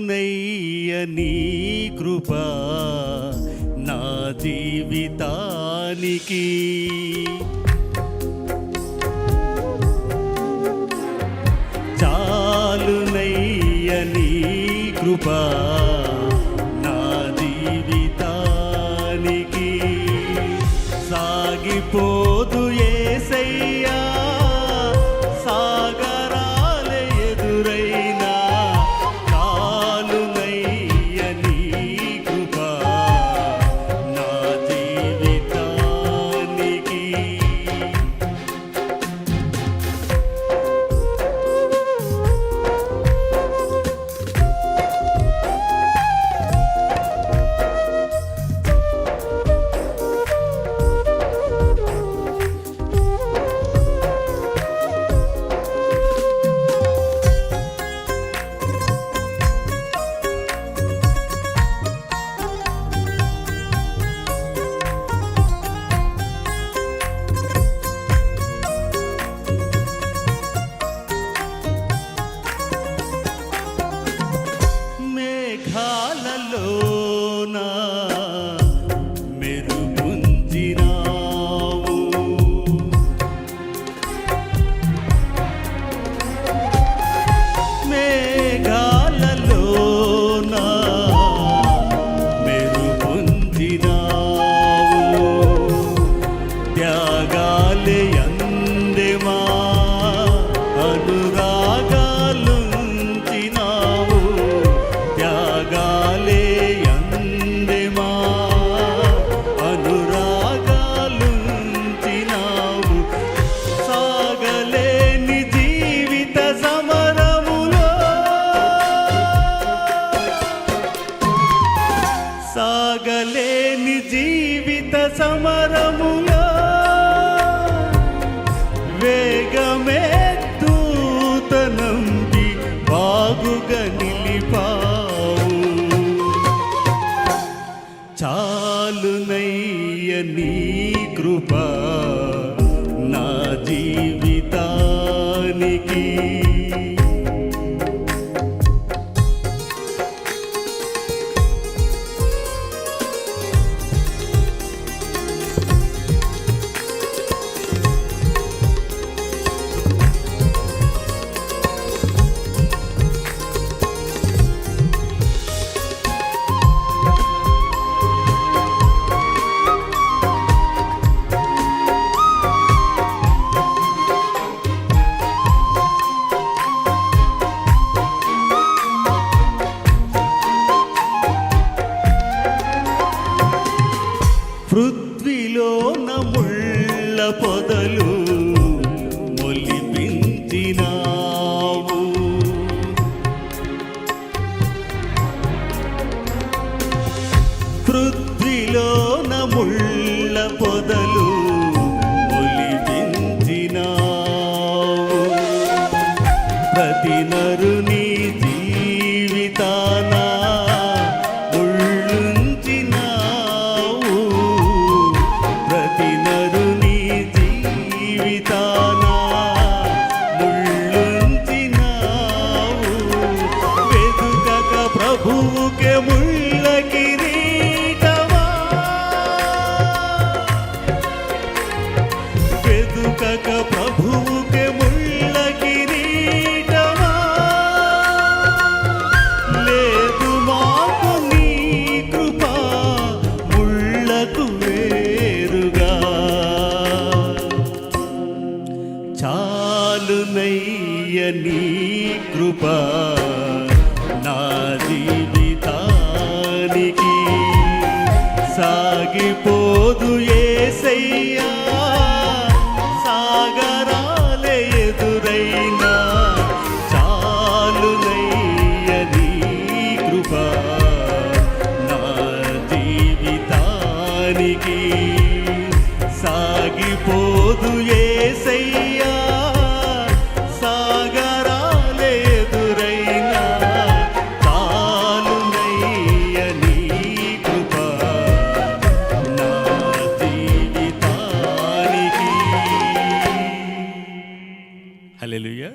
నయ్య నీ కృప నా జీవితానికి. చాలునయ్య నీ కృప నా జీవితానికి. సాగిపోదు సమరములో వేగమే దూతనంబి బాగుగా నిలిపావు. చాలునయ్య నీ కృపా போ కృప నా జీవితానికి సాగిపోదు ఏసయ్యా సాగరాలే ఎదురైనా. చాలునయ్య కృప నా జీవితానికి సాగిపోదు ఏసయ్యా హలెలుయ్యా